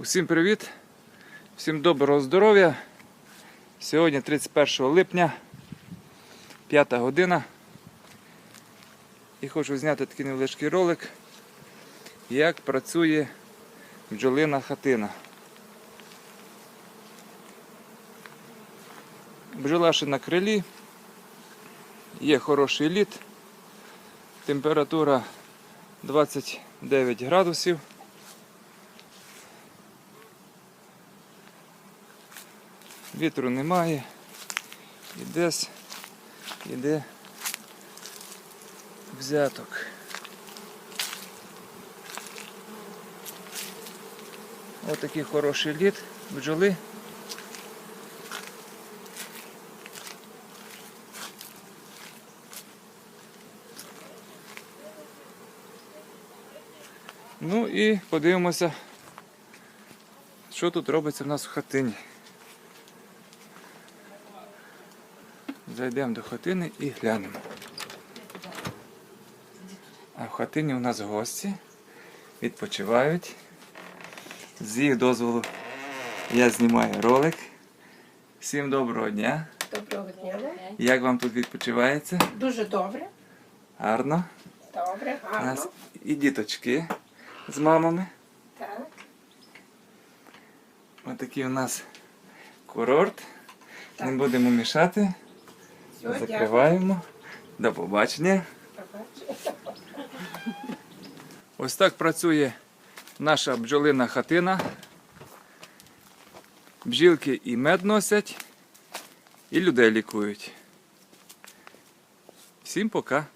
Усім привіт! Всім доброго здоров'я! Сьогодні 31 липня, 5 година. І хочу зняти такий невеличкий ролик, як працює бджолина хатина. Бджола ще на крилі, є хороший лід, температура 29 градусів. Вітру немає. І десь іде взяток. Отакий хороший лід бджоли. Ну і подивимося, що тут робиться в нас в хатині. Зайдемо до хатини і глянемо. А в хатині у нас гості відпочивають. З їх дозволу я знімаю ролик. Всім доброго дня. Доброго дня. Як вам тут відпочивається? Дуже добре. Гарно. Добре, гарно. У нас і діточки з мамами. Так. Отакий у нас курорт. Так. Не будемо мішати. Все, дякую. Закриваємо. До побачення. Ось так працює наша бджолина хатина. Бджілки і мед носять, і людей лікують. Всім пока.